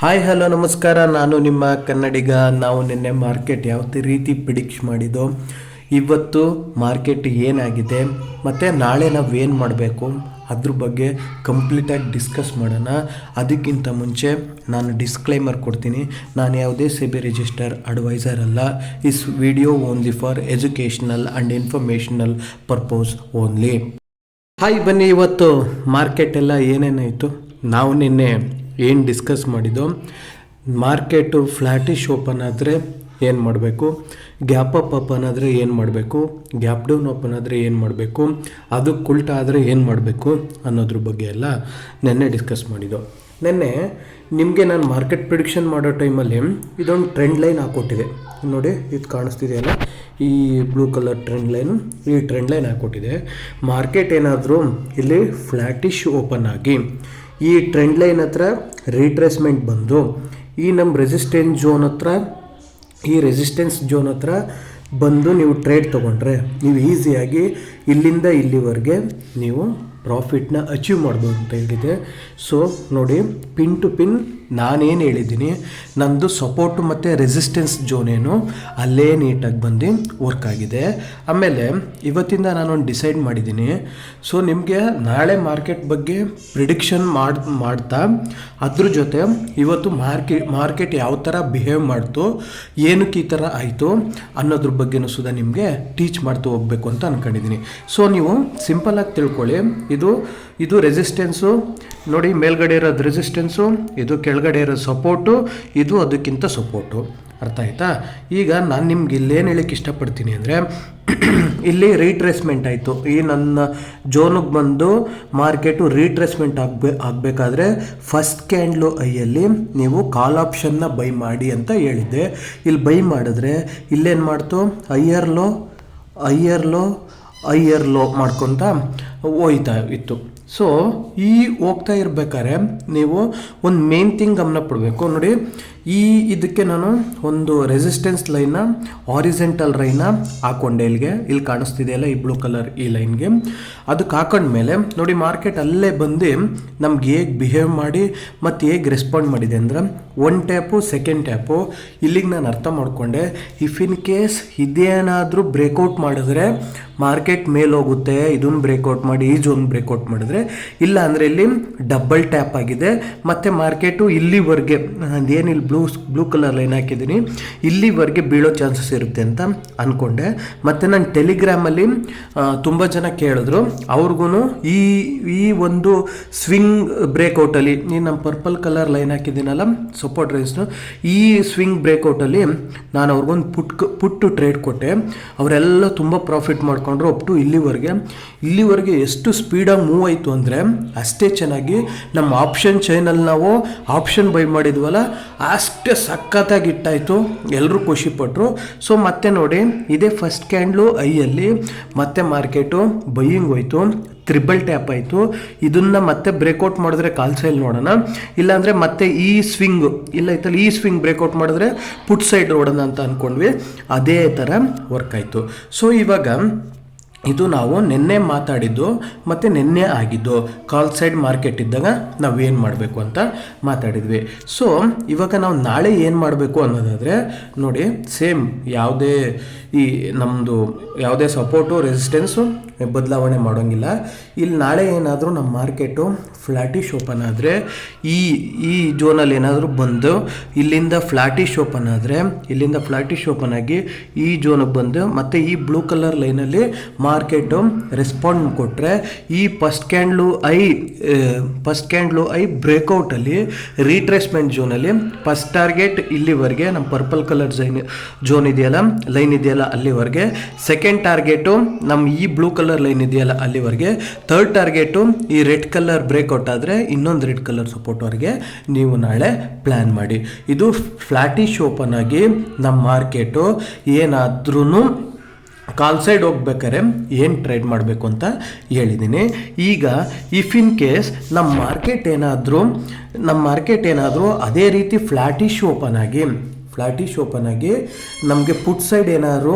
Hi hello ನಮಸ್ಕಾರ. ನಾನು ನಿಮ್ಮ ಕನ್ನಡಿಗ. ನಾವು ನಿನ್ನೆ ಮಾರ್ಕೆಟ್ ಯಾವ ರೀತಿ ಪ್ರಿಡಿಕ್ಟ್ ಮಾಡಿದ್ದು ಇವತ್ತು ಮಾರ್ಕೆಟ್ ಏನಾಗಿದೆ, ಮತ್ತು ನಾಳೆ ನಾವು ಏನು ಮಾಡಬೇಕು, ಅದ್ರ ಬಗ್ಗೆ ಕಂಪ್ಲೀಟಾಗಿ ಡಿಸ್ಕಸ್ ಮಾಡೋಣ. ಅದಕ್ಕಿಂತ ಮುಂಚೆ ನಾನು ಡಿಸ್ಕ್ಲೈಮರ್ ಕೊಡ್ತೀನಿ. ನಾನು ಯಾವುದೇ ಸೆಬಿ ರಿಜಿಸ್ಟರ್ ಅಡ್ವೈಸರ್ ಅಲ್ಲ. Is video only for educational and informational purpose only hi ಬನ್ನಿ. ಇವತ್ತು ಮಾರ್ಕೆಟ್ ಎಲ್ಲ ಏನೇನಾಯಿತು? ನಾವು ನಿನ್ನೆ ಏನು ಡಿಸ್ಕಸ್ ಮಾಡಿದ್ದು? ಮಾರ್ಕೆಟು ಫ್ಲ್ಯಾಟಿಶ್ ಓಪನ್ ಆದರೆ ಏನು ಮಾಡಬೇಕು? ಗ್ಯಾಪ್ ಅಪ್ ಓಪನ್ ಆದರೆ ಏನು ಮಾಡಬೇಕು? ಗ್ಯಾಪ್ ಡೌನ್ ಓಪನ್ ಆದರೆ ಏನು ಮಾಡಬೇಕು? ಅದು ಕುಲ್ಟ ಆದರೆ ಏನು ಮಾಡಬೇಕು ಅನ್ನೋದ್ರ ಬಗ್ಗೆ ಎಲ್ಲ ನೆನ್ನೆ ಡಿಸ್ಕಸ್ ಮಾಡಿದ್ದು. ನೆನ್ನೆ ನಿಮಗೆ ನಾನು ಮಾರ್ಕೆಟ್ ಪ್ರಿಡಿಕ್ಷನ್ ಮಾಡೋ ಟೈಮಲ್ಲಿ ಇದೊಂದು ಟ್ರೆಂಡ್ ಲೈನ್ ಹಾಕ್ಕೊಟ್ಟಿದೆ ನೋಡಿ, ಇದು ಕಾಣಿಸ್ತಿದೆಯಲ್ಲ? ಈ ಬ್ಲೂ ಕಲರ್ ಟ್ರೆಂಡ್ ಲೈನು ಈ ಟ್ರೆಂಡ್ ಲೈನ್ ಹಾಕ್ಕೊಟ್ಟಿದೆ ಮಾರ್ಕೆಟ್ ಏನಾದರೂ ಇಲ್ಲಿ ಫ್ಲ್ಯಾಟಿಶ್ ಓಪನ್ ಆಗಿ ಈ ಟ್ರೆಂಡ್ ಲೈನ್ ಹತ್ರ ರೀಟ್ರೇಸ್ಮೆಂಟ್ ಬಂದು, ಈ ನಮ್ಮ ರೆಸಿಸ್ಟೆನ್ಸ್ ಜೋನ್ ಹತ್ರ, ಈ ರೆಸಿಸ್ಟೆನ್ಸ್ ಜೋನ್ ಹತ್ರ ಬಂದು ನೀವು ಟ್ರೇಡ್ ತೊಗೊಂಡ್ರೆ, ನೀವು ಈಸಿಯಾಗಿ ಇಲ್ಲಿಂದ ಇಲ್ಲಿವರೆಗೆ ನೀವು ಪ್ರಾಫಿಟ್ನ ಅಚೀವ್ ಮಾಡ್ಬೋದು ಅಂತ ಹೇಳಿದೆ. ಸೊ ನೋಡಿ ಪಿನ್ ಟು ಪಿನ್ ನಾನೇನು ಹೇಳಿದ್ದೀನಿ, ನಂದು ಸಪೋರ್ಟ್ ಮತ್ತು ರೆಸಿಸ್ಟೆನ್ಸ್ ಜೋನ್ ಏನು ಅಲ್ಲೇ ನೀಟಾಗಿ ಬಂದು ವರ್ಕ್ ಆಗಿದೆ. ಆಮೇಲೆ, ಇವತ್ತಿಂದ ನಾನೊಂದು ಡಿಸೈಡ್ ಮಾಡಿದ್ದೀನಿ. ಸೊ ನಿಮಗೆ ನಾಳೆ ಮಾರ್ಕೆಟ್ ಬಗ್ಗೆ ಪ್ರಿಡಿಕ್ಷನ್ ಮಾಡಿ, ಮಾಡ್ತಾ, ಅದ್ರ ಜೊತೆ ಇವತ್ತು ಮಾರ್ಕೆ ಮಾರ್ಕೆಟ್ ಯಾವ ಥರ ಬಿಹೇವ್ ಮಾಡ್ತು, ಏನಕ್ಕೆ ಈ ಥರ ಆಯಿತು ಅನ್ನೋದ್ರ ಬಗ್ಗೆನೂ ಸುಧಾ ನಿಮಗೆ ಟೀಚ್ ಮಾಡ್ತಾ ಹೋಗಬೇಕು ಅಂತ ಅಂದ್ಕೊಂಡಿದ್ದೀನಿ ಸೊ ನೀವು ಸಿಂಪಲಾಗಿ ತಿಳ್ಕೊಳ್ಳಿ. ಇದು ಇದು ರೆಸಿಸ್ಟೆನ್ಸು ನೋಡಿ ಮೇಲ್ಗಡೆ ಇರೋದು ರೆಸಿಸ್ಟೆನ್ಸು ಇದು ಕೆಳಗಡೆ ಇರೋ ಸಪೋರ್ಟು ಇದು ಅದಕ್ಕಿಂತ ಸಪೋರ್ಟು ಅರ್ಥ ಆಯ್ತಾ? ಈಗ ನಾನು ನಿಮ್ಗೆ ಇಲ್ಲೇನು ಹೇಳಕ್ಕೆ ಇಷ್ಟಪಡ್ತೀನಿ ಅಂದರೆ, ಇಲ್ಲಿ ರೀಟ್ರೇಸ್ಮೆಂಟ್ ಆಯಿತು. ಈ ನನ್ನ ಜೋನಿಗೆ ಬಂದು ಮಾರ್ಕೆಟು ರೀಟ್ರೆಸ್ಮೆಂಟ್ ಆಗಬೇ, ಆಗಬೇಕಾದ್ರೆ ಫಸ್ಟ್ ಕ್ಯಾಂಡ್ಲು ಐಯಲ್ಲಿ ನೀವು ಕಾಲ್ ಆಪ್ಷನ್ನ ಬೈ ಮಾಡಿ ಅಂತ ಹೇಳಿದ್ದೆ. ಇಲ್ಲಿ ಬೈ ಮಾಡಿದ್ರೆ ಇಲ್ಲೇನು ಮಾಡ್ತು? Higher low higher low higher low ಮಾಡ್ಕೊತ ಹೋಯ್ತಾ ಇತ್ತು. ಸೊ ಈ ಹೋಗ್ತಾ ಇರ್ಬೇಕಾದ್ರೆ ನೀವು ಒಂದು ಮೇನ್ ಥಿಂಗ್ ಗಮನ ಕೊಡಬೇಕು. ನೋಡಿ ಈ ಇದಕ್ಕೆ ನಾನು ಒಂದು ರೆಸಿಸ್ಟೆನ್ಸ್ ಲೈನ್ನ ಆರಿಜೆಂಟಲ್ ರೈನ ಹಾಕೊಂಡೆ ಇಲ್ಲಿಗೆ ಇಲ್ಲಿ ಕಾಣಿಸ್ತಿದೆಯಲ್ಲ ಈ ಬ್ಲೂ ಕಲರ್ ಈ ಲೈನ್ಗೆ ಅದಕ್ಕೆ ಹಾಕೊಂಡ್ಮೇಲೆ, ನೋಡಿ ಮಾರ್ಕೆಟ್ ಅಲ್ಲೇ ಬಂದು ನಮ್ಗೆ ಹೇಗೆ ಬಿಹೇವ್ ಮಾಡಿ ಮತ್ತು ಹೇಗೆ ರೆಸ್ಪಾಂಡ್ ಮಾಡಿದೆ ಅಂದರೆ ಒನ್ ಟ್ಯಾಪು ಸೆಕೆಂಡ್ ಟ್ಯಾಪು ಇಲ್ಲಿಗೆ ನಾನು ಅರ್ಥ ಮಾಡಿಕೊಂಡೆ. ಇಫ್ ಇನ್ ಕೇಸ್ ಇದೇನಾದರೂ ಬ್ರೇಕೌಟ್ ಮಾಡಿದ್ರೆ ಮಾರ್ಕೆಟ್ ಮೇಲೋಗುತ್ತೆ ಇದನ್ನು ಬ್ರೇಕೌಟ್ ಮಾಡಿ, ಈ ಜೋನ್ ಬ್ರೇಕೌಟ್ ಮಾಡಿದ್ರೆ. ಇಲ್ಲ ಅಂದರೆ ಇಲ್ಲಿ ಡಬಲ್ ಟ್ಯಾಪ್ ಆಗಿದೆ. ಮತ್ತು ಮಾರ್ಕೆಟು ಇಲ್ಲಿವರೆಗೆ ಏನಿಲ್ಲ ಬ್ಲೂ ಬ್ಲೂ ಕಲರ್ ಲೈನ್ ಹಾಕಿದ್ದೀನಿ. ಇಲ್ಲಿವರೆಗೆ ಬೀಳೋ ಚಾನ್ಸಸ್ ಇರುತ್ತೆ ಅಂತ ಅಂದ್ಕೊಂಡೆ ಮತ್ತು ನಾನು ಟೆಲಿಗ್ರಾಮಲ್ಲಿ ತುಂಬ ಜನ ಕೇಳಿದ್ರು. ಅವ್ರಿಗೂ ಈ ಈ ಒಂದು ಸ್ವಿಂಗ್ ಬ್ರೇಕೌಟಲ್ಲಿ ಈ ನಮ್ಮ ಪರ್ಪಲ್ ಕಲರ್ ಲೈನ್ ಹಾಕಿದ್ದೀನಲ್ಲ ಸಪೋರ್ಟ್ ರೈಸ್ನು ಈ ಸ್ವಿಂಗ್ ಬ್ರೇಕೌಟಲ್ಲಿ ನಾನು ಅವ್ರಿಗೊಂದು ಪುಟ್, ಪುಟ್ಟು ಟ್ರೇಡ್ ಕೊಟ್ಟೆ. ಅವರೆಲ್ಲ ತುಂಬ ಪ್ರಾಫಿಟ್ ಮಾಡಿಕೊಂಡ್ರು ಅಪ್ ಟು ಇಲ್ಲಿವರೆಗೆ. ಇಲ್ಲಿವರೆಗೆ ಎಷ್ಟು ಸ್ಪೀಡಾಗಿ ಮೂವ್ ಆಯಿತು ಅಂದರೆ, ಅಷ್ಟೇ ಚೆನ್ನಾಗಿ ನಮ್ಮ ಆಪ್ಷನ್ ಚೈನಲ್ಲಿ ನಾವು ಆಪ್ಷನ್ ಬೈ ಮಾಡಿದ್ವಲ್ಲ ಅಷ್ಟೇ ಸಖತ್ತಾಗಿ ಇಟ್ಟಾಯಿತು ಎಲ್ಲರೂ ಖುಷಿಪಟ್ಟರು ಸೊ ಮತ್ತೆ ನೋಡಿ, ಇದೇ ಫಸ್ಟ್ ಕ್ಯಾಂಡ್ಲು ಐಯಲ್ಲಿ ಮತ್ತೆ ಮಾರ್ಕೆಟು ಬೈಯಿಂಗ್ ಹೋಯಿತು. ತ್ರಿಬಲ್ ಟ್ಯಾಪ್ ಆಯಿತು. ಇದನ್ನ ಮತ್ತೆ ಬ್ರೇಕೌಟ್ ಮಾಡಿದ್ರೆ ಕಾಲ್ ಸೈಲ್ ನೋಡೋಣ. ಇಲ್ಲಾಂದರೆ ಮತ್ತೆ ಈ ಸ್ವಿಂಗ್ ಇಲ್ಲ ಐತಲ್ಲ ಈ ಸ್ವಿಂಗ್ ಬ್ರೇಕೌಟ್ ಮಾಡಿದ್ರೆ ಪುಟ್ ಸೈಡ್ ನೋಡೋಣ ಅಂತ ಅಂದ್ಕೊಂಡ್ವಿ ಅದೇ ಥರ ವರ್ಕ್ ಆಯಿತು. ಸೊ ಇವಾಗ ಇದು ನಾವು ನಿನ್ನೆ ಮಾತಾಡಿದ್ದು ಮತ್ತು ನಿನ್ನೆ ಆಗಿದ್ದು. ಕಾಲ್ ಸೈಡ್ ಮಾರ್ಕೆಟ್ ಇದ್ದಾಗ ನಾವು ಏನು ಮಾಡಬೇಕು ಅಂತ ಮಾತಾಡಿದ್ವಿ. ಸೊ ಇವಾಗ ನಾವು ನಾಳೆ ಏನು ಮಾಡಬೇಕು ಅನ್ನೋದಾದರೆ ನೋಡಿ ಸೇಮ್ ಯಾವುದೇ ಈ ನಮ್ಮದು ಯಾವುದೇ ಸಪೋರ್ಟು ರೆಸಿಸ್ಟೆನ್ಸು ಬದಲಾವಣೆ ಮಾಡೋಂಗಿಲ್ಲ. ಇಲ್ಲಿ ನಾಳೆ ಏನಾದರೂ ನಮ್ಮ ಮಾರ್ಕೆಟು ಫ್ಲ್ಯಾಟಿಶ್ ಓಪನ್ ಆದರೆ, ಈ ಈ ಜೋನಲ್ಲಿ ಏನಾದರೂ ಬಂದು ಇಲ್ಲಿಂದ ಫ್ಲ್ಯಾಟಿಶ್ ಓಪನ್ ಆದರೆ, ಇಲ್ಲಿಂದ ಫ್ಲ್ಯಾಟಿಶ್ ಓಪನ್ ಆಗಿ ಈ ಜೋನಿಗೆ ಬಂದು ಮತ್ತು ಈ ಬ್ಲೂ ಕಲರ್ ಲೈನಲ್ಲಿ ಮಾರ್ಕೆಟು ರೆಸ್ಪಾಂಡ್ ಕೊಟ್ಟರೆ ಈ first candle I first candle I ಬ್ರೇಕೌಟಲ್ಲಿ ರೀಟ್ರೆಸ್ಮೆಂಟ್ ಜೋನಲ್ಲಿ ಫಸ್ಟ್ ಟಾರ್ಗೆಟ್ ಇಲ್ಲಿವರೆಗೆ ನಮ್ಮ ಪರ್ಪಲ್ ಕಲರ್ ಜೈನ್ ಜೋನ್ ಇದೆಯಲ್ಲ ಲೈನ್ ಇದೆಯಲ್ಲ ಅಲ್ಲಿವರೆಗೆ? ಸೆಕೆಂಡ್ ಟಾರ್ಗೆಟು ನಮ್ಮ ಈ ಬ್ಲೂ ಕಲರ್ ಲೈನ್ ಇದೆಯಲ್ಲ ಅಲ್ಲಿವರೆಗೆ. ಥರ್ಡ್ ಟಾರ್ಗೆಟು ಈ ರೆಡ್ ಕಲರ್ ಬ್ರೇಕ್ಔಟ್ ಆದರೆ ಇನ್ನೊಂದು ರೆಡ್ ಕಲರ್ ಸಪೋರ್ಟ್ವರೆಗೆ ನೀವು ನಾಳೆ ಪ್ಲ್ಯಾನ್ ಮಾಡಿ. ಇದು ಫ್ಲ್ಯಾಟಿಶ್ ಓಪನ್ ಆಗಿ ನಮ್ಮ ಮಾರ್ಕೆಟು ಏನಾದ್ರೂ ಕಾಲ್ ಸೈಡ್ ಹೋಗ್ಬೇಕಾರೆ ಏನು ಟ್ರೇಡ್ ಮಾಡಬೇಕು ಅಂತ ಹೇಳಿದ್ದೀನಿ ಈಗ ಇಫ್ ಇನ್ ಕೇಸ್ ನಮ್ಮ ಮಾರ್ಕೆಟ್ ಏನಾದರೂ ನಮ್ಮ ಮಾರ್ಕೆಟ್ ಏನಾದರೂ ಅದೇ ರೀತಿ ಫ್ಲ್ಯಾಟಿಶ್ ಓಪನ್ ಆಗಿ ಫ್ಲಾಟಿಶ್ ಓಪನ್ ಆಗಿ ನಮಗೆ ಪುಟ್ ಸೈಡ್ ಏನಾದ್ರು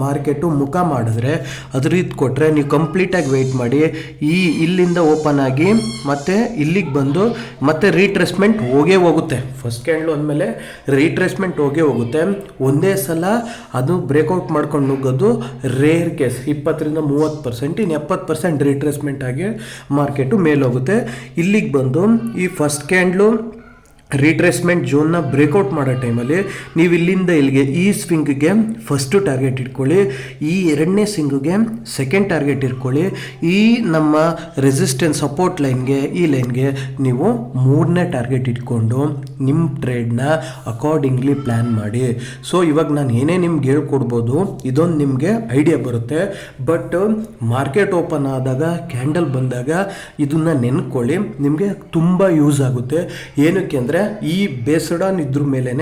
ಮಾರ್ಕೆಟು ಮುಖ ಮಾಡಿದ್ರೆ ಅದ್ರ ಇದು ಕೊಟ್ಟರೆ ನೀವು ಕಂಪ್ಲೀಟಾಗಿ ವೆಯ್ಟ್ ಮಾಡಿ. ಈ ಇಲ್ಲಿಂದ ಓಪನ್ ಆಗಿ ಮತ್ತೆ ಇಲ್ಲಿಗೆ ಬಂದು ಮತ್ತೆ ರೀಟ್ರೆಸ್ಮೆಂಟ್ ಹೋಗೇ ಹೋಗುತ್ತೆ. ಫಸ್ಟ್ ಕ್ಯಾಂಡ್ಲು ಅಂದಮೇಲೆ ರೀಟ್ರೆಸ್ಮೆಂಟ್ ಹೋಗೇ ಹೋಗುತ್ತೆ. ಒಂದೇ ಸಲ ಅದು ಬ್ರೇಕ್ಔಟ್ ಮಾಡ್ಕೊಂಡು ನುಗ್ಗೋದು ರೇರ್ ಕೇಸ್ ಇಪ್ಪತ್ತರಿಂದ ಮೂವತ್ತು ಪರ್ಸೆಂಟ್ ಇನ್ನು ಎಪ್ಪತ್ತು ಪರ್ಸೆಂಟ್ ರೀಟ್ರೆಸ್ಮೆಂಟ್ ಆಗಿ ಮಾರ್ಕೆಟು ಮೇಲೋಗುತ್ತೆ ಇಲ್ಲಿಗೆ ಬಂದು ಈ ಫಸ್ಟ್ ಕ್ಯಾಂಡ್ಲು ರೀಟ್ರೇಸ್ಮೆಂಟ್ ಜೋನ್ನ ಬ್ರೇಕ್ಔಟ್ ಮಾಡೋ ಟೈಮಲ್ಲಿ ನೀವು ಇಲ್ಲಿಂದ ಇಲ್ಲಿಗೆ ಈ ಸ್ವಿಂಗ್ಗೆ ಫಸ್ಟು ಟಾರ್ಗೆಟ್ ಇಟ್ಕೊಳ್ಳಿ, ಈ ಎರಡನೇ ಸ್ವಿಂಗಿಗೆ ಸೆಕೆಂಡ್ ಟಾರ್ಗೆಟ್ ಇಟ್ಕೊಳ್ಳಿ. ಈ ನಮ್ಮ ರೆಸಿಸ್ಟೆನ್ಸ್ ಸಪೋರ್ಟ್ ಲೈನ್ಗೆ ಈ ಲೈನ್ಗೆ ನೀವು ಮೂರನೇ ಟಾರ್ಗೆಟ್ ಇಟ್ಕೊಂಡು ನಿಮ್ಮ ಟ್ರೇಡ್ನ ಅಕಾರ್ಡಿಂಗ್ಲಿ ಪ್ಲ್ಯಾನ್ ಮಾಡಿ. ಸೊ ಇವಾಗ ನಾನು ಏನೇ ನಿಮ್ಗೆ ಹೇಳ್ಕೊಡ್ಬೋದು, ಇದೊಂದು ನಿಮಗೆ ಐಡಿಯಾ ಬರುತ್ತೆ. ಬಟ್ ಮಾರ್ಕೆಟ್ ಓಪನ್ ಆದಾಗ ಕ್ಯಾಂಡಲ್ ಬಂದಾಗ ಇದನ್ನು ನೆನ್ಕೊಳ್ಳಿ. ನಿಮಗೆ ತುಂಬ ಯೂಸ್ ಆಗುತ್ತೆ. ಏನಕ್ಕೆ ಅಂದರೆ, ಈ ಬೇಸಡಾನ್ ಇದ್ರ ಮೇಲೇ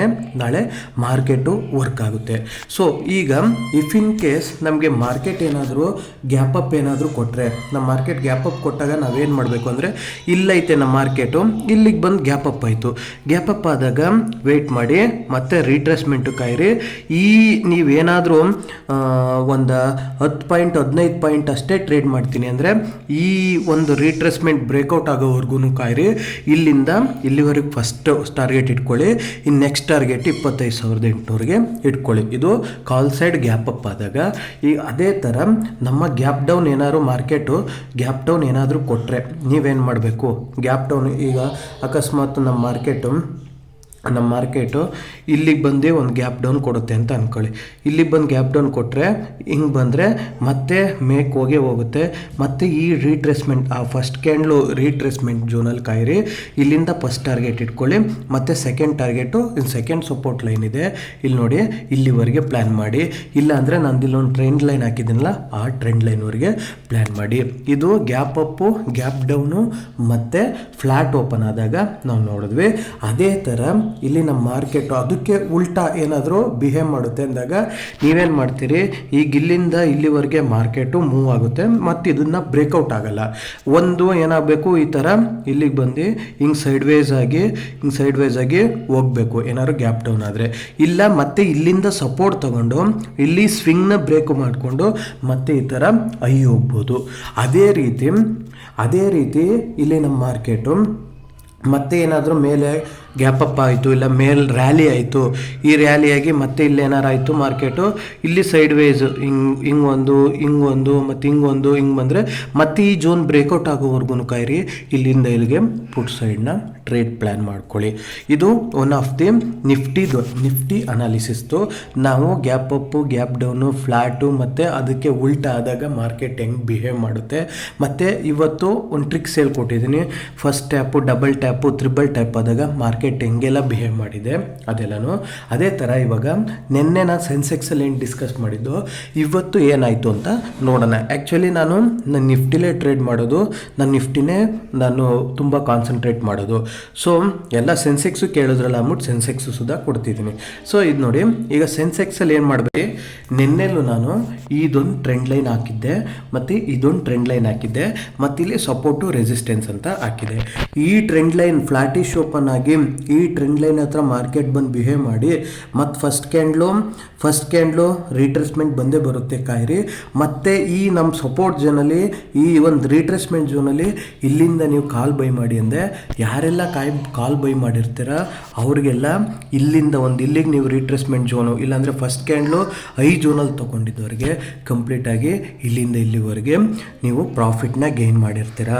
ನಾಳೆ ಮಾರ್ಕೆಟು ವರ್ಕ್ ಆಗುತ್ತೆ. ಸೊ ಈಗ ಇಫ್ ಇನ್ ಕೇಸ್ ನಮಗೆ ಮಾರ್ಕೆಟ್ ಏನಾದರೂ ಗ್ಯಾಪ್ ಅಪ್ ಏನಾದರೂ ಕೊಟ್ಟರೆ ನಮ್ಮ ಮಾರ್ಕೆಟ್ ಗ್ಯಾಪ್ ಅಪ್ ಕೊಟ್ಟಾಗ ನಾವೇನು ಮಾಡಬೇಕು ಅಂದರೆ, ಇಲ್ಲೈತೆ ನಮ್ಮ ಮಾರ್ಕೆಟು ಇಲ್ಲಿಗೆ ಬಂದು ಅಪ್ ಆಯಿತು. ಗ್ಯಾಪ್ ಅಪ್ ಆದಾಗ ವೆಯ್ಟ್ ಮಾಡಿ, ಮತ್ತೆ ರೀಟ್ರೇಸ್ಮೆಂಟು ಕಾಯಿರಿ. ಈ ನೀವೇನಾದರೂ ಒಂದು ಹತ್ತು ಪಾಯಿಂಟ್ ಹದಿನೈದು ಪಾಯಿಂಟ್ ಅಷ್ಟೇ ಟ್ರೇಡ್ ಮಾಡ್ತೀನಿ ಅಂದರೆ, ಈ ಒಂದು ರೀಟ್ರೆಸ್ಮೆಂಟ್ ಬ್ರೇಕ್ಔಟ್ ಆಗೋವರೆಗೂ ಕಾಯಿರಿ. ಇಲ್ಲಿಂದ ಇಲ್ಲಿವರೆಗೆ ಫಸ್ಟ್ ಟಾರ್ಗೆಟ್ ಇಟ್ಕೊಳ್ಳಿ ಇನ್ನು ನೆಕ್ಸ್ಟ್ ಟಾರ್ಗೆಟ್ ಇಪ್ಪತ್ತೈದು ಸಾವಿರದ ಎಂಟುನೂರಿಗೆ ಇಟ್ಕೊಳ್ಳಿ. ಇದು ಕಾಲ್ ಸೈಡ್ ಗ್ಯಾಪ್ ಅಪ್ ಆದಾಗ. ಈ ಅದೇ ಥರ ನಮ್ಮ ಗ್ಯಾಪ್ ಡೌನ್ ಏನಾದ್ರು ಮಾರ್ಕೆಟು ಗ್ಯಾಪ್ ಡೌನ್ ಏನಾದರೂ ಕೊಟ್ಟರೆ ನೀವೇನು ಮಾಡಬೇಕು? ಗ್ಯಾಪ್ ಡೌನ್ ಈಗ ಅಕಸ್ಮಾತ್ ನಮ್ಮ ಮಾರ್ಕೆಟು ನಮ್ಮ ಮಾರ್ಕೆಟು, ಇಲ್ಲಿಗೆ ಬಂದು ಒಂದು ಗ್ಯಾಪ್ ಡೌನ್ ಕೊಡುತ್ತೆ ಅಂತ ಅಂದ್ಕೊಳ್ಳಿ ಇಲ್ಲಿಗೆ ಬಂದು ಗ್ಯಾಪ್ ಡೌನ್ ಕೊಟ್ಟರೆ ಹಿಂಗೆ ಬಂದರೆ ಮತ್ತೆ ಮೇಕ್ ಹೋಗೇ ಹೋಗುತ್ತೆ. ಮತ್ತು ಈ ರೀಟ್ರೇಸ್ಮೆಂಟ್, ಆ ಫಸ್ಟ್ ಕ್ಯಾಂಡ್ಲು ರೀಟ್ರೇಸ್ಮೆಂಟ್ ಜೋನಲ್ಲಿ ಕಾಯಿರಿ, ಇಲ್ಲಿಂದ ಫಸ್ಟ್ ಟಾರ್ಗೆಟ್ ಇಟ್ಕೊಳ್ಳಿ. ಮತ್ತು ಸೆಕೆಂಡ್ ಟಾರ್ಗೆಟು ಇನ್ನು ಸೆಕೆಂಡ್ ಸಪೋರ್ಟ್ ಲೈನ್ ಇದೆ. ಇಲ್ಲಿ ನೋಡಿ, ಇಲ್ಲಿವರೆಗೆ ಪ್ಲ್ಯಾನ್ ಮಾಡಿ. ಇಲ್ಲಾಂದರೆ ನಂದು ಇಲ್ಲೊಂದು ಟ್ರೆಂಡ್ ಲೈನ್ ಹಾಕಿದ್ದೀನಲ್ಲ, ಆ ಟ್ರೆಂಡ್ ಲೈನ್ವರೆಗೆ ಪ್ಲ್ಯಾನ್ ಮಾಡಿ. ಇದು ಗ್ಯಾಪ್ ಅಪ್ಪು, ಗ್ಯಾಪ್ ಡೌನು, ಮತ್ತು ಫ್ಲ್ಯಾಟ್ ಓಪನ್ ಆದಾಗ ನಾವು ನೋಡಿದ್ವಿ. ಅದೇ ಥರ ಇಲ್ಲಿ ನಮ್ಮ ಮಾರ್ಕೆಟು ಅದಕ್ಕೆ ಉಲ್ಟಾ ಏನಾದರೂ ಬಿಹೇವ್ ಮಾಡುತ್ತೆ ಅಂದಾಗ ನೀವೇನು ಮಾಡ್ತೀರಿ? ಈಗ ಇಲ್ಲಿಂದ ಇಲ್ಲಿವರೆಗೆ ಮಾರ್ಕೆಟು ಮೂವ್ ಆಗುತ್ತೆ ಮತ್ತು ಇದನ್ನು ಬ್ರೇಕೌಟ್ ಆಗಲ್ಲ. ಒಂದು ಏನಾಗಬೇಕು ಈ ಥರ ಇಲ್ಲಿಗೆ ಬಂದು ಹಿಂಗೆ ಸೈಡ್ ವೇಸ್ ಆಗಿ, ಹಿಂಗೆ ಸೈಡ್ ವೇಸ್ ಆಗಿ ಹೋಗಬೇಕು. ಏನಾದ್ರು ಗ್ಯಾಪ್ ಡೌನ್ ಆದರೆ. ಇಲ್ಲ ಮತ್ತೆ ಇಲ್ಲಿಂದ ಸಪೋರ್ಟ್ ತಗೊಂಡು, ಇಲ್ಲಿ ಸ್ವಿಂಗ್ನ ಬ್ರೇಕ್ ಮಾಡಿಕೊಂಡು ಮತ್ತೆ ಈ ಥರ ಐ ಹೋಗ್ಬೋದು. ಅದೇ ರೀತಿ ಅದೇ ರೀತಿ ಇಲ್ಲಿ ನಮ್ಮ ಮಾರ್ಕೆಟು ಮತ್ತೆ ಏನಾದರೂ ಮೇಲೆ ಗ್ಯಾಪ್ ಅಪ್ ಆಯಿತು, ಇಲ್ಲ ಮೇಲ್ ರ್ಯಾಲಿ ಆಯಿತು, ಈ ರ್ಯಾಲಿಯಾಗಿ ಮತ್ತೆ ಇಲ್ಲಿ ಏನಾರು ಆಯಿತು ಮಾರ್ಕೆಟು ಇಲ್ಲಿ ಸೈಡ್ ವೇಸ್ ಹಿಂಗೆ ಹಿಂಗೊಂದು ಹಿಂಗೊಂದು ಮತ್ತು ಹಿಂಗೊಂದು ಹಿಂಗೆ ಬಂದರೆ ಮತ್ತೆ ಈ ಜೋನ್ ಬ್ರೇಕೌಟ್ ಆಗೋವರೆಗೂ ಕಾಯಿರಿ. ಇಲ್ಲಿಂದ ಇಲ್ಲಿಗೆ ಪುಟ್ ಸೈಡ್ನ ಟ್ರೇಡ್ ಪ್ಲ್ಯಾನ್ ಮಾಡ್ಕೊಳ್ಳಿ. ಇದು one of the Nifty Nifty ಅನಾಲಿಸಿಸ್ತು ನಾವು gap up gap down flat ಮತ್ತು ಅದಕ್ಕೆ ಉಲ್ಟ ಆದಾಗ ಮಾರ್ಕೆಟ್ ಹೆಂಗೆ ಬಿಹೇವ್ ಮಾಡುತ್ತೆ. ಮತ್ತು ಇವತ್ತು ಒಂದು tricks ಹೇಳ್ಕೊಟ್ಟಿದ್ದೀನಿ first tap double tap triple tap ಆದಾಗ ಮಾರ್ಕೆಟ್ ಹೆಂಗೆಲ್ಲ ಬಿಹೇವ್ ಮಾಡಿದೆ ಅದೆಲ್ಲನೂ. ಅದೇ ಥರ ಇವಾಗ ನಿನ್ನೆ ನಾನು ಸೆನ್ಸೆಕ್ಸಲ್ಲಿ ಏನು ಡಿಸ್ಕಸ್ ಮಾಡಿದ್ದು? ಇವತ್ತು ಏನಾಯಿತು ಅಂತ ನೋಡೋಣ. ಆ್ಯಕ್ಚುಲಿ ನಾನು ನನ್ನ ನಿಫ್ಟಿಲೇ ಟ್ರೇಡ್ ಮಾಡೋದು ನನ್ನ ನಿಫ್ಟಿನೇ ನಾನು ತುಂಬ ಕಾನ್ಸಂಟ್ರೇಟ್ ಮಾಡೋದು. ಸೊ ಎಲ್ಲ ಸೆನ್ಸೆಕ್ಸು ಕೇಳಿದ್ರಲ್ಲ ಅಂದ್ಬಿಟ್ಟು ಸೆನ್ಸೆಕ್ಸು ಸುಧಾ ಕೊಡ್ತಿದ್ದೀನಿ. ಸೊ ಇದು ನೋಡಿ, ಈಗ ಸೆನ್ಸೆಕ್ಸಲ್ಲಿ ಏನು ಮಾಡಬೇಕು? ನಿನ್ನೆಲ್ಲೂ ನಾನು ಇದೊಂದು ಟ್ರೆಂಡ್ ಲೈನ್ ಹಾಕಿದ್ದೆ, ಮತ್ತು ಇದೊಂದು ಟ್ರೆಂಡ್ ಲೈನ್ ಹಾಕಿದ್ದೆ ಮತ್ತು ಇಲ್ಲಿ ಸಪೋರ್ಟು ರೆಸಿಸ್ಟೆನ್ಸ್ ಅಂತ ಹಾಕಿದೆ. ಈ ಟ್ರೆಂಡ್ ಲೈನ್ ಫ್ಲಾಟಿಶ್ ಓಪನ್ ಆಗಿ ಈ ಟ್ರೆಂಡ್ ಲೈನ್ ಹತ್ರ ಮಾರ್ಕೆಟ್ ಬಂದು ಬಿಹೇವ್ ಮಾಡಿ, ಮತ್ತು first candle first candle retracement ಬಂದೇ ಬರುತ್ತೆ ಕಾಯಿರಿ. ಮತ್ತು ಈ ನಮ್ಮ ಸಪೋರ್ಟ್ ಜೋನಲ್ಲಿ ಈ ಒಂದು ರಿಟ್ರೆಸ್ಮೆಂಟ್ ಜೋನಲ್ಲಿ ಇಲ್ಲಿಂದ ನೀವು ಕಾಲ್ ಬೈ ಮಾಡಿ ಅಂದರೆ ಯಾರೆಲ್ಲ ಕಾಯ್ ಕಾಲ್ ಬೈ ಮಾಡಿರ್ತೀರ, ಅವ್ರಿಗೆಲ್ಲ ಇಲ್ಲಿಂದ ಒಂದು, ಇಲ್ಲಿಗೆ ನೀವು ರೀಟ್ರೆಸ್ಮೆಂಟ್ ಜೋನು ಇಲ್ಲಾಂದರೆ ಫಸ್ಟ್ ಕ್ಯಾಂಡ್ಲು ಐ ಜೋನಲ್ಲಿ ತೊಗೊಂಡಿದ್ದವ್ರಿಗೆ ಕಂಪ್ಲೀಟಾಗಿ ಇಲ್ಲಿಂದ ಇಲ್ಲಿವರೆಗೆ ನೀವು ಪ್ರಾಫಿಟ್ನ ಗೇನ್ ಮಾಡಿರ್ತೀರ.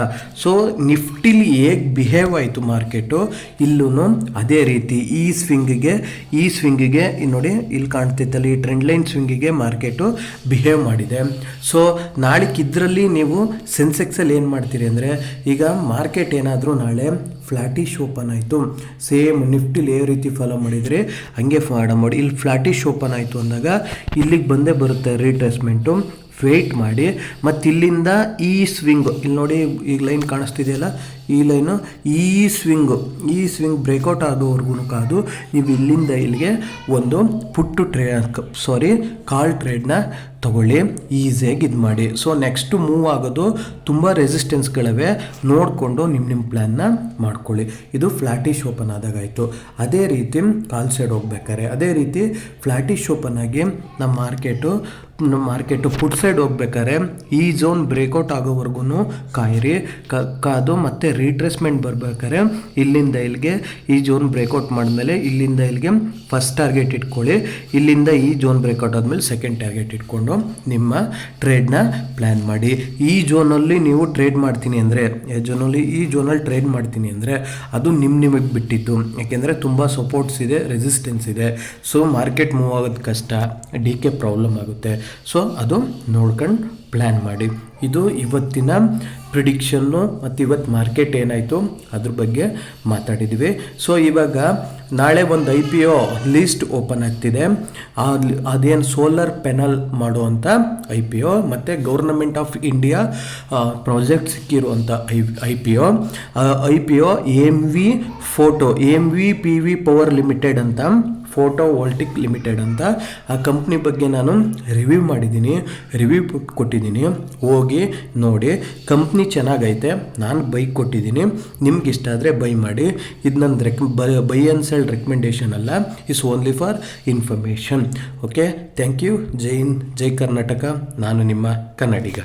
ಸೊ ನಿಫ್ಟಿಲಿ ಹೇಗೆ ಬಿಹೇವ್ ಆಯಿತು ಮಾರ್ಕೆಟು ಇಲ್ಲೂ ಅದೇ ರೀತಿ ಈ ಸ್ವಿಂಗಿಗೆ ಈ ಸ್ವಿಂಗಿಗೆ ನೋಡಿ ಇಲ್ಲಿ ಕಾಣ್ತಿತ್ತಲ್ಲ, ಈ ಟ್ರೆಂಡ್ ಲೈನ್ ಸ್ವಿಂಗಿಗೆ ಮಾರ್ಕೆಟು ಬಿಹೇವ್ ಮಾಡಿದೆ. ಸೊ ನಾಳೆಗೆ ಇದರಲ್ಲಿ ನೀವು ಸೆನ್ಸೆಕ್ಸಲ್ಲಿ ಏನು ಮಾಡ್ತೀರಿ ಅಂದರೆ, ಈಗ ಮಾರ್ಕೆಟ್ ಏನಾದರೂ ನಾಳೆ ಫ್ಲಾಟಿಶ್ ಓಪನ್ ಆಯಿತು. ಸೇಮ್ ನಿಫ್ಟಿಲಿ ಯಾವ ರೀತಿ ಫಾಲೋ ಮಾಡಿದರೆ. ಹಂಗೆ ಫಾಲೋ ಮಾಡಿ. ಇಲ್ಲಿ ಫ್ಲಾಟಿಶ್ ಓಪನ್ ಆಯಿತು ಅಂದಾಗ, ಇಲ್ಲಿಗೆ ಬಂದೇ ಬರುತ್ತೆ ರೀಟ್ರೇಸ್ಮೆಂಟು ವೆಯ್ಟ್ ಮಾಡಿ, ಮತ್ತು ಇಲ್ಲಿಂದ ಈ ಸ್ವಿಂಗು ಇಲ್ಲಿ ನೋಡಿ ಈಗ ಲೈನ್ ಕಾಣಿಸ್ತಿದೆಯಲ್ಲ? ಈ ಲೈನು ಈ ಸ್ವಿಂಗು ಈ ಸ್ವಿಂಗ್ ಬ್ರೇಕೌಟ್ ಆಗೋವರೆಗೂ ಕಾದು, ನೀವು ಇಲ್ಲಿಂದ ಇಲ್ಲಿಗೆ ಒಂದು ಪುಟ್ಟು ಟ್ರೇ ಸಾರಿ ಕಾಲ್ ಟ್ರೇಡ್ನ ತಗೊಳ್ಳಿ, ಈಸಿಯಾಗಿ ಇದು ಮಾಡಿ. ಸೊ ನೆಕ್ಸ್ಟು ಮೂವ್ ಆಗೋದು ತುಂಬ ರೆಸಿಸ್ಟೆನ್ಸ್ಗಳಿವೆ ನೋಡಿಕೊಂಡು ನಿಮ್ಮ ನಿಮ್ಮ ಪ್ಲ್ಯಾನ್ನ ಮಾಡ್ಕೊಳ್ಳಿ. ಇದು ಫ್ಲ್ಯಾಟಿಶ್ ಓಪನ್ ಆದಾಗಾಯಿತು. ಅದೇ ರೀತಿ ಕಾಲ್ ಸೈಡ್ ಹೋಗ್ಬೇಕಾರೆ ಅದೇ ರೀತಿ ಫ್ಲ್ಯಾಟಿಶ್ ಓಪನ್ ಆಗಿ ನಮ್ಮ ಮಾರ್ಕೆಟು ನಮ್ಮ ಮಾರ್ಕೆಟು ಫುಡ್ ಸೈಡ್ ಹೋಗ್ಬೇಕಾದ್ರೆ, ಈ ಝೋನ್ ಬ್ರೇಕೌಟ್ ಆಗೋವರೆಗೂ ಕಾಯಿರಿ. ಕಾದು ಮತ್ತು ರೀಟ್ರೆಸ್ಮೆಂಟ್ ಬರ್ಬೇಕಾದ್ರೆ, ಇಲ್ಲಿಂದ ಇಲ್ಲಿಗೆ ಈ ಝೋನ್ ಬ್ರೇಕೌಟ್ ಮಾಡಿದ್ಮೇಲೆ ಇಲ್ಲಿಂದ ಇಲ್ಲಿಗೆ ಫಸ್ಟ್ ಟಾರ್ಗೆಟ್ ಇಟ್ಕೊಳ್ಳಿ. ಇಲ್ಲಿಂದ ಈ ಝೋನ್ ಬ್ರೇಕೌಟ್ ಆದಮೇಲೆ ಸೆಕೆಂಡ್ ಟಾರ್ಗೆಟ್ ಇಟ್ಕೊಂಡು ನಿಮ್ಮ ಟ್ರೇಡ್ನ ಪ್ಲ್ಯಾನ್ ಮಾಡಿ. ಈ ಝೋನಲ್ಲಿ ನೀವು ಟ್ರೇಡ್ ಮಾಡ್ತೀನಿ ಅಂದರೆ ಝೋನಲ್ಲಿ ಈ ಝೋನಲ್ಲಿ ಟ್ರೇಡ್ ಮಾಡ್ತೀನಿ ಅಂದರೆ ಅದು ನಿಮ್ಮ ನಿಮಗೆ ಬಿಟ್ಟಿತ್ತು ಯಾಕೆಂದರೆ ತುಂಬ ಸಪೋರ್ಟ್ಸ್ ಇದೆ ರೆಸಿಸ್ಟೆನ್ಸ್ ಇದೆ. ಸೊ ಮಾರ್ಕೆಟ್ ಮೂವ್ ಆಗೋದು ಕಷ್ಟ ಡಿ ಕೆ ಪ್ರಾಬ್ಲಮ್ ಆಗುತ್ತೆ. ಸೊ ಅದು ನೋಡ್ಕೊಂಡು ಪ್ಲ್ಯಾನ್ ಮಾಡಿ. ಇದು ಇವತ್ತಿನ ಪ್ರಿಡಿಕ್ಷನ್ನು ಮತ್ತು ಇವತ್ತು ಮಾರ್ಕೆಟ್ ಏನಾಯಿತು, ಅದ್ರ ಬಗ್ಗೆ ಮಾತಾಡಿದ್ವಿ. ಸೊ ಇವಾಗ ನಾಳೆ ಒಂದು I P O list open ಆಗ್ತಿದೆ. ಅದೇನು ಸೋಲಾರ್ ಪೆನಲ್ ಮಾಡುವಂಥ ಐ ಪಿ ಒ ಮತ್ತು government of India project ಸಿಕ್ಕಿರುವಂಥ I I P O I P O M V photo M V P V power limited ಅಂತ. Photovoltaic limited ಅಂತ ಆ company ಬಗ್ಗೆ ನಾನು review ಮಾಡಿದ್ದೀನಿ ರಿವ್ಯೂ ಕೊಟ್ಟಿದ್ದೀನಿ. ಹೋಗಿ ನೋಡಿ ಕಂಪ್ನಿ ಚೆನ್ನಾಗೈತೆ, ನಾನು ಬೈಕ್ ಕೊಟ್ಟಿದ್ದೀನಿ. ನಿಮ್ಗೆ ಇಷ್ಟ ಆದರೆ ಬೈ ಮಾಡಿ. ಇದು ನನ್ನ rec buy and sell recommendation ಅಲ್ಲ is only for information okay thank you Jai Hind, Jai Karnataka. ನಾನು ನಿಮ್ಮ ಕನ್ನಡಿಗ.